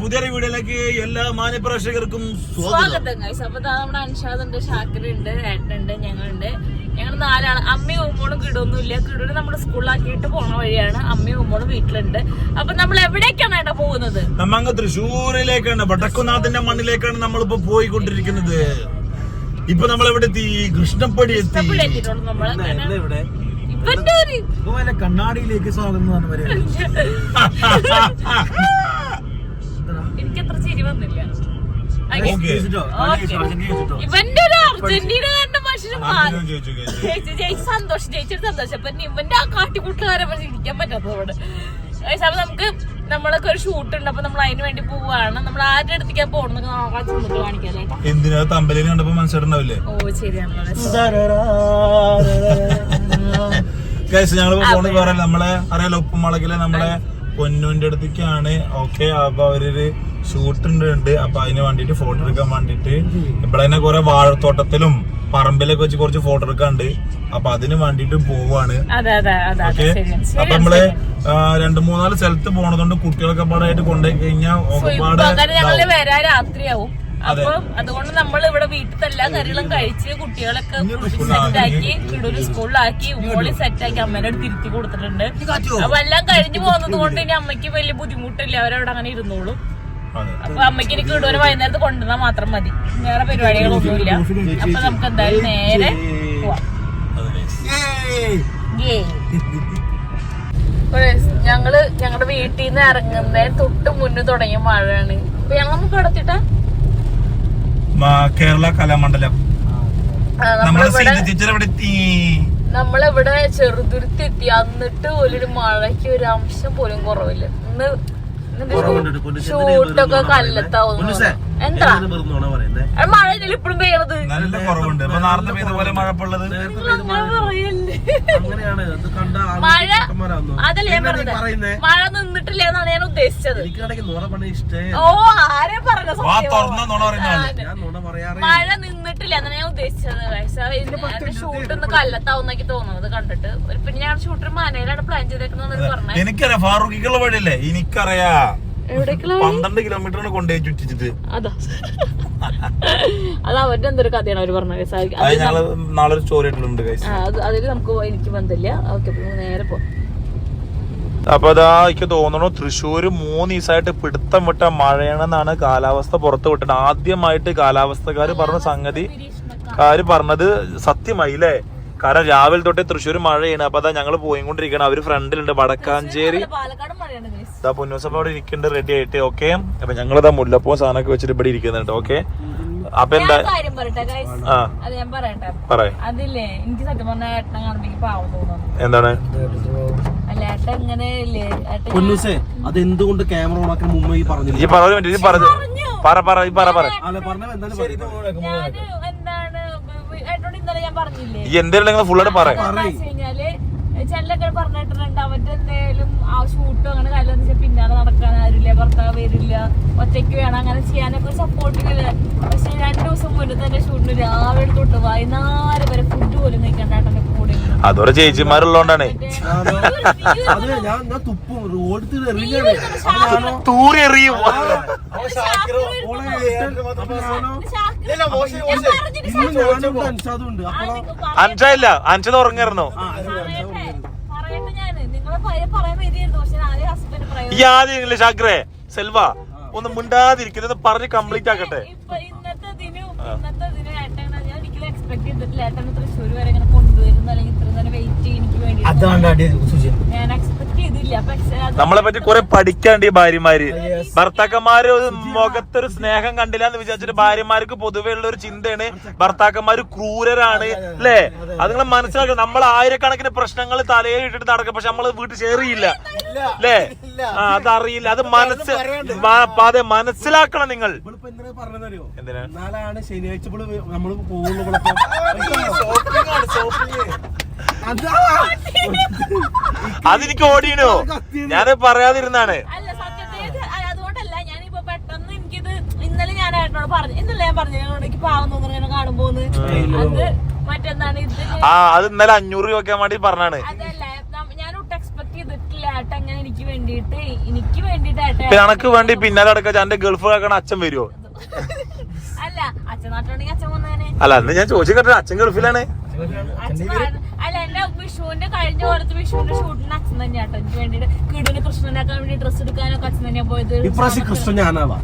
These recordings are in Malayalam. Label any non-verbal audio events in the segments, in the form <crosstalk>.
പുതിയൊരു വീഡിയോയിലേക്ക് എല്ലാ മാന്യപ്രേക്ഷകർക്കും സ്വാഗതം. ഗൈസ് അപ്പൊ നമ്മുടെ അൻഷാദ് ഉണ്ട് ഷാക്കിർ ഉണ്ട് ഏട്ടനുണ്ട് ഞങ്ങളുണ്ട്. ഞങ്ങൾ നാലാൾ. അമ്മയും ഉമ്മോളും കിടൊന്നുമില്ല. കിടൂര് നമ്മുടെ സ്കൂളിലാക്കിയിട്ട് പോണ വഴിയാണ്. അമ്മയും ഉമ്മോളും വീട്ടിലുണ്ട്. അപ്പൊ നമ്മൾ എവിടേക്കാണ് ഏട്ടാ പോകുന്നത്? നമ്മ അങ്ങ് തൃശ്ശൂരിലേക്കാണ്. വടക്കുനാഥന്റെ മണ്ണിലേക്കാണ് നമ്മളിപ്പോ പോയിക്കൊണ്ടിരിക്കുന്നത്. ഇപ്പൊ നമ്മൾ എവിടെ എത്തി. കൃഷ്ണപ്പടി എത്തി ഇവന്റെ ഒരു കണ്ണാടിയിലേക്ക് സ്വാഗതം <laughs> ചിരി വന്നില്ല? അർജന്റീന? ഇവന്റെ ഒരു മനുഷ്യന്. ജയിച്ചു ജയിച്ച് സന്തോഷം ജയിച്ചൊരു സന്തോഷം. അപ്പൊ ഇവന്റെ ആ കാട്ടിക്കൂട്ടുകാരെ പക്ഷെ ഇരിക്കാൻ പറ്റാത്തത് അവിടെ അപ്പൊ നമുക്ക് നമ്മളൊക്കെ ഒരു ഷൂട്ട് ഉണ്ട്. അപ്പൊ നമ്മൾ അതിന് വേണ്ടി പോവാണ്. നമ്മൾ ആരുടെ അടുത്തേക്കാ പോണെന്നൊക്കെ കാണിക്കാം എന്തിനാ? തമ്പലിന് കണ്ടപ്പോ മനസ്സിലുണ്ടാവില്ലേ ഓ ശരിയാണ് <laughs> ഞങ്ങൾ പോണത് നമ്മളെ അറിയാലോ ഉപ്പുമുളകിലെ നമ്മളെ പൊന്നൂന്റെ അടുത്തേക്കാണ്. ഓക്കെ അപ്പൊ അവരൊരു ഷൂട്ട് ഉണ്ട് അപ്പൊ അതിന് വേണ്ടിട്ട് ഫോട്ടോ എടുക്കാൻ വേണ്ടിട്ട് ഇവിടെ തന്നെ കുറെ വാഴത്തോട്ടത്തിലും പറമ്പിലൊക്കെ വെച്ച് കുറച്ച് ഫോട്ടോ എടുക്കാണ്ട് അപ്പൊ അതിന് വേണ്ടിട്ട് പോവാണ്. ഓക്കെ അപ്പൊ നമ്മൾ രണ്ടു മൂന്നാൽ സ്ഥലത്ത് പോണതുകൊണ്ട് കുട്ടികളൊക്കെ പാടായിട്ട് കൊണ്ടുപോയി കഴിഞ്ഞാൽ ഒരുപാട് രാത്രിയാവും. അപ്പൊ അതുകൊണ്ട് നമ്മൾ ഇവിടെ വീട്ടിലത്തെ എല്ലാ കറികളും കഴിച്ച് കുട്ടികളൊക്കെ സെറ്റാക്കി കിടൂര് സ്കൂളിലാക്കി മോളി സെറ്റാക്കി അമ്മേനെ അടുത്ത് തിരുത്തി കൊടുത്തിട്ടുണ്ട്. അപ്പൊ എല്ലാം കഴിഞ്ഞു പോകുന്നത് കൊണ്ട് ഇനി അമ്മയ്ക്ക് വലിയ ബുദ്ധിമുട്ടില്ല. അവരവിടെ അങ്ങനെ ഇരുന്നോളും. അപ്പൊ അമ്മയ്ക്ക് എനിക്ക് കിടൂര് വൈകുന്നേരത്ത് കൊണ്ടുവന്നാൽ മാത്രം മതി. വേറെ പരിപാടികളൊന്നുമില്ല. അപ്പൊ നമുക്ക് എന്തായാലും നേരെ പോവാം. ഞങ്ങൾ ഞങ്ങളുടെ വീട്ടിൽ നിന്ന് ഇറങ്ങുന്നേ തൊട്ട് മുന്നേ തുടങ്ങിയ മഴയാണ്. അപ്പൊ ഞങ്ങൾ കടത്തിട്ടാ? മാ- കേരള കലാമണ്ഡലം. നമ്മളെ സീത ടീച്ചർ എത്തി? നമ്മളിവിടെ ചെറുതുരുത്തി എത്തി. എന്നിട്ട് പോലും ഒരു മഴയ്ക്ക് ഒരു അംശം പോലും കുറവില്ല. ഇന്ന് ഷൂട്ടൊക്കെ കല്ലത്താവുന്നു. എന്താ? മഴ ഇപ്പോഴും പെയ്യണത്. നല്ല കുറവുണ്ട്. ഇപ്പൊ നേരത്തെ പെയ്ത പോലെ മഴപ്പുള്ളത് നേരത്തെ പറയല്ലേ. അങ്ങനെയാണ്. അത് കണ്ട ആളുകൾ മഴ അതല്ലേ അതല്ല ഞാൻ പറഞ്ഞത്? മഴ നിന്നിട്ടില്ല ഉദ്ദേശിച്ചത് ഓ ആരെ പറഞ്ഞ മഴ നിന്നിട്ടില്ല എന്നാണ് ഞാൻ ഉദ്ദേശിച്ചത്. ആ ഇതിന്റെ ഷൂട്ട് ഒന്ന് കല്ലത്താവുന്നൊക്കെ തോന്നുന്നത് കണ്ടിട്ട്. ഒരു പിന്നെ ഞാൻ ഷൂട്ടർ മനയിലാണ് പ്ലാൻ ചെയ്തേക്കുന്നത് പറഞ്ഞത് എനിക്കറിയാം ഫാറൂഖിക്കുള്ള വഴിയല്ലേ? എനിക്കറിയാ. എവിടേക്കുള്ള പന്ത്രണ്ട് കിലോമീറ്ററാണ് കൊണ്ടുപോയി ചുറ്റിച്ചിട്ട്. അതാ. അത് അവരുടെ എന്തൊരു കഥയാണ് അവർ പറഞ്ഞത് നാളെ ഒരു സ്റ്റോറി അതിൽ നമുക്ക് എനിക്ക് ബന്ധമില്ല. ഓക്കെ നേരെ പോ അപ്പൊ അതാ എനിക്ക് തോന്നുന്നു തൃശ്ശൂര് മൂന്ന് ദിവസമായിട്ട് പിടുത്തം വിട്ട മഴയാണെന്നാണ് കാലാവസ്ഥ പുറത്തു വിട്ടത്. ആദ്യമായിട്ട് കാലാവസ്ഥക്കാര് പറഞ്ഞ സംഗതി കാര് പറഞ്ഞത് സത്യമായി അല്ലേ കാരണം രാവിലെ തൊട്ടേ തൃശ്ശൂർ മഴയാണ്. അപ്പൊ അതാ ഞങ്ങൾ പോയിക്കൊണ്ടിരിക്കണം. അവർ ഫ്രണ്ടിലുണ്ട് വടക്കാഞ്ചേരി. പാലക്കാട് മഴയാണ് guys. ഇതാ പൊന്നൂസപ്പ അവിടെ ഇരിക്കുന്നുണ്ട് റെഡി ആയിട്ട്. ഓക്കെ അപ്പൊ ഞങ്ങളിതാ മുല്ലപ്പൂ സാധനമൊക്കെ വെച്ചിട്ട് ഇവിടെ ഇരിക്കുന്നുണ്ട്. ഓക്കെ അപ്പൊ എന്താ? പറയട്ടെ guys. ആ. അത് ഞാൻ പറയട്ടെ. പറയ. അതില്ലേ എനിക്ക് സത്യം പറഞ്ഞ എന്താണ്? പൊന്നൂസേ അത് എന്തുകൊണ്ട് ക്യാമറ ഓണാക്കാൻ മുമ്പ് ഈ പറഞ്ഞില്ല? ഈ പറഞ്ഞു പറ്റി പറഞ്ഞു? പറ പറ ഈ പറ പറ. അല്ല പറഞ്ഞ എന്തായാലും പറയും. എന്താണ് എന്തെങ്കിലും ചിലൊക്കെ പറഞ്ഞിട്ടുണ്ട് അവരുടെ എന്തേലും ആ ഷൂട്ടോ അങ്ങനെ കാര്യം വെച്ചാൽ പിന്നാലെ നടക്കാൻ ആരില്ല ഭർത്താവ് വരില്ല ഒറ്റയ്ക്ക് വേണം അങ്ങനെ ചെയ്യാനൊക്കെ ഒരു ഇല്ല? പക്ഷെ രണ്ടു ദിവസം മുന്നേ തന്നെ ഷൂട്ടിന് രാവിലെ തൊട്ട് വൈകുന്നേരം വരെ ഫുഡ് പോലും കഴിക്കണ്ട. അതോടെ ചേച്ചിമാരുള്ളോണ്ടാണ്. ഞാൻ ഞാൻ തുപ്പും റോഡ് എറിഞ്ഞാണ് അപ്പൊ ഞാനോ തൂറി എറിയും. ഓളെ ഇട്ട് അപ്പൊ ഞാനോ ഞാൻ പറഞ്ഞിട്ട് ഇന്ന് ഞാനും അൻസാദും ഉണ്ട്. ആ, അപ്പൊ നിങ്ങ പറ- അഞ്ചായില്ല അഞ്ചത് ഉറങ്ങിയിരുന്നു ആ അത് പറയട്ടെ പറയട്ടെ നിങ്ങളെ പയ്യെ പറയാൻ വരികയായിരുന്നു പക്ഷെ ആദ്യം ഹസ്ബൻഡ് പറയാൻ ഈ ആദ്യം ഇല്ലേ ശാക്രേ സെൽവ ഒന്ന് മിണ്ടാതിരിക്കുന്നത് പറഞ്ഞ് കംപ്ലീറ്റ് ആക്കട്ടെ. എക്സ്പെക്ട് ചെയ്തിട്ടില്ല തൃശ്ശൂർ വരെ ഇങ്ങനെ കൊണ്ടുവരുന്നു അല്ലെങ്കിൽ ഇത്ര നേരം വെയിറ്റ് എനിക്ക് നമ്മളെ പറ്റി കുറെ പഠിക്കാണ്ട് ഈ ഭാര്യമാര്. ഭർത്താക്കന്മാര് മുഖത്തൊരു സ്നേഹം കണ്ടില്ല എന്ന് വിചാരിച്ചിട്ട് ഭാര്യമാർക്ക് പൊതുവെ ഉള്ള ഒരു ചിന്തയാണ് ഭർത്താക്കന്മാര് ക്രൂരരാണ് അല്ലേ അത് നിങ്ങൾ മനസ്സിലാക്കണം. നമ്മൾ ആയിരക്കണക്കിന് പ്രശ്നങ്ങൾ തലയിൽ ഇട്ടിട്ട് നടക്കും. പക്ഷെ നമ്മൾ വീട്ടിൽ ഷെയർ ചെയ്യില്ല അല്ലേ ആ അതറിയില്ല. അത് മനസ്സ് അതെ മനസ്സിലാക്കണം നിങ്ങൾ. ശനിയാഴ്ച നമ്മൾ പോകുള്ളൂ. <laughs> അതെനിക്ക് ഓടിയണോ ഞാൻ പറയാതിരുന്നാണ്. ഇന്നലെ ഞാൻ ഏട്ടനോട് പറഞ്ഞു ഇന്നലെ ഞാൻ പറഞ്ഞു എനിക്ക് പാവം തോന്നുന്നു അത് മറ്റെന്താണ് ഇത്? ആ അത് ഇന്നലെ അഞ്ഞൂറ് രൂപ വെക്കാൻ വേണ്ടി പറഞ്ഞാണ്. എനിക്ക് വേണ്ടി പിന്നാലെ അടക്കാൻ എന്റെ ഗൾഫ് കാക്കണ അച്ഛൻ വരുമോ അല്ല അച്ഛൻ അച്ഛൻ വന്നേനെ. അല്ല അന്ന് ഞാൻ ചോദിച്ചു കേട്ടോ അച്ഛൻ ഗൾഫിലാണ്. അല്ല എന്റെ വിഷുവിന്റെ കഴിഞ്ഞ കൊല്ലത്ത് വിഷുവിന്റെ ഷൂട്ടിന് അച്ഛൻ തന്നെയാട്ടോ എനിക്ക് വേണ്ടിട്ട് കിടുവിന് കൃഷ്ണനാക്കാൻ വേണ്ടി ഡ്രസ് എടുക്കാനൊക്കെ അച്ഛൻ തന്നെയാ പോയത്. ഇപ്രാവശ്യം കൃഷ്ണൻ ഞാനാവാ.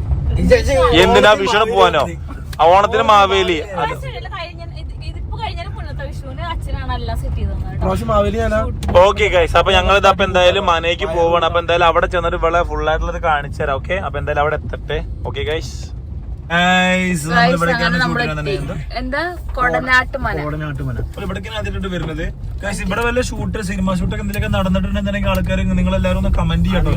എന്തിനാ വിഷുവിന് പോവാനോ? ഓണത്തിന് മാവേലി. കേട്ടോ. ഓക്കെ ഗൈസ് അപ്പൊ ഞങ്ങൾ ഇത് അപ്പൊ എന്തായാലും മനയ്ക്ക് പോവാണ്. അപ്പൊ എന്തായാലും അവിടെ ചെന്നിട്ട് ഇവിടെ ഫുൾ ആയിട്ടുള്ളത് കാണിച്ചു തരാം. ഓക്കെ അപ്പൊ എന്തായാലും അവിടെ എത്തട്ടെ. ഓക്കെ ഗൈസ് എന്താ? കൊടനാട്ട് മന ഇവിടേക്കാണ് ആദ്യമായിട്ട് വരുന്നത്. ഗൈസ് ഇവിടെ വല്ല ഷൂട്ട് സിനിമ ഷൂട്ടൊക്കെ എന്തെങ്കിലുമൊക്കെ നടന്നിട്ടുണ്ടെന്നുണ്ടെങ്കിൽ ആൾക്കാർ നിങ്ങൾ എല്ലാവരും ഒന്ന് കമന്റ് ചെയ്യട്ടോ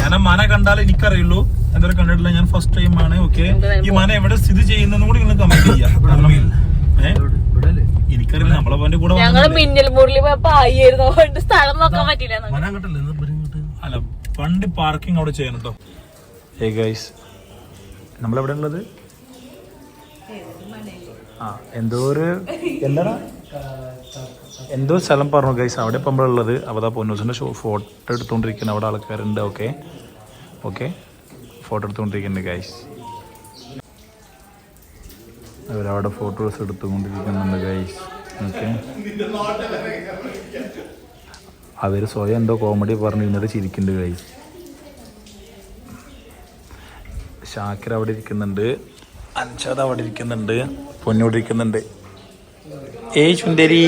ഞാൻ മന കണ്ടാൽ എനിക്കറിയുള്ളൂ. എന്തായാലും കണ്ടിട്ടില്ല ഞാൻ ഫസ്റ്റ് ടൈം ആണ്. ഓക്കെ ഈ മന എവിടെ സ്ഥിതി ചെയ്യുന്നതെന്ന് കൂടി നിങ്ങൾ കമന്റ് ചെയ്യാം. കാരണം എനിക്കറിയില്ല നമ്മളെ പോന്റെ കൂടെ വന്നതല്ലേ. മിന്നൽ മുരളി പോയപ്പോ ആയിരുന്നു സ്ഥലം നോക്കാൻ പറ്റില്ല മന അങ്ങോട്ടല്ലേ? ഇങ്ങോട്ട്. അല്ല വണ്ടി പാർക്കിംഗ് അവിടെ ചെയ്യണം കേട്ടോ. ഏ ഗൈസ് നമ്മളെവിടെ ഉള്ളത്? ആ എന്തോ ഒരു എന്താണ് എന്തോ സ്ഥലം പറഞ്ഞു ഗൈസ് അവിടെ ഇപ്പം നമ്മളുള്ളത് അവിടെ പൊന്നൂസിന്റെ ഷോ ഫോട്ടോ എടുത്തുകൊണ്ടിരിക്കുന്ന. അവിടെ ആൾക്കാരുണ്ട് ഓക്കെ ഓക്കെ ഫോട്ടോ എടുത്തുകൊണ്ടിരിക്കുന്നുണ്ട് ഗൈസ് അവരവിടെ ഫോട്ടോസ് എടുത്തുകൊണ്ടിരിക്കുന്നുണ്ട് ഗൈസ് ഓക്കെ അവർ സ്വയം എന്തോ കോമഡി പറഞ്ഞു ഇരുന്നിട്ട് ചിരിക്കുന്നുണ്ട് ഗൈസ് ഷാക്കിർ അവിടെ ഇരിക്കുന്നുണ്ട്. അൻഷാദ് അവിടെ ഇരിക്കുന്നുണ്ട്. പൊന്നൂടെ ഇരിക്കുന്നുണ്ട്. ഏയ് ചുന്ദരി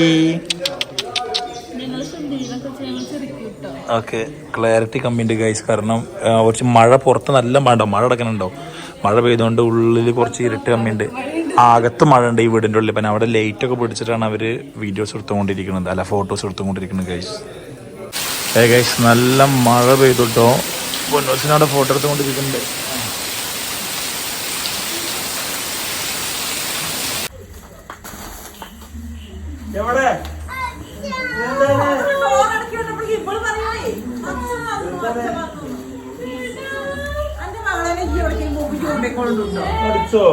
ഓക്കെ ക്ലാരിറ്റി കമ്മിയുണ്ട് ഗൈസ് കാരണം കുറച്ച് മഴ പുറത്ത് നല്ല മഴ മഴ അടക്കണുണ്ടോ മഴ പെയ്തുകൊണ്ട് ഉള്ളിൽ കുറച്ച് ഇരുട്ട് കമ്മിയുണ്ട്. അകത്ത് മഴ ഉണ്ട് ഈ വീടിന്റെ ഉള്ളിൽ. പിന്നെ അവിടെ ലൈറ്റ് ഒക്കെ പിടിച്ചിട്ടാണ് അവർ വീഡിയോസ് എടുത്തുകൊണ്ടിരിക്കുന്നത്. അല്ല ഫോട്ടോസ് എടുത്തുകൊണ്ടിരിക്കുന്നത് ഗൈസ് ഏ ഗൈസ് നല്ല മഴ പെയ്തുട്ടോ പൊന്നോസിനവിടെ ഫോട്ടോ എടുത്തുകൊണ്ടിരിക്കുന്നുണ്ട്. എവിടെ? അടിച്ചോ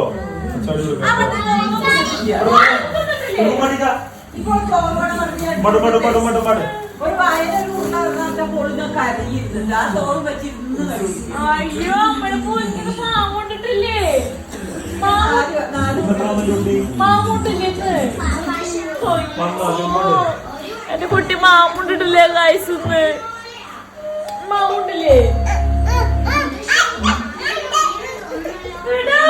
മടു മടു മടു മടു മടു ഒരു വായന പൊളിഞ്ഞൊക്കെ അരിയിരുന്നില്ല ആ തോറും വെച്ചിരുന്ന് അയ്യോ നാല് നാല് മാമൂട്ടില്ലേ എന്റെ കുട്ടി മാമുണ്ടിട്ടില്ലേ ഗൈസ് മാമുണ്ടില്ലേ? എടാ.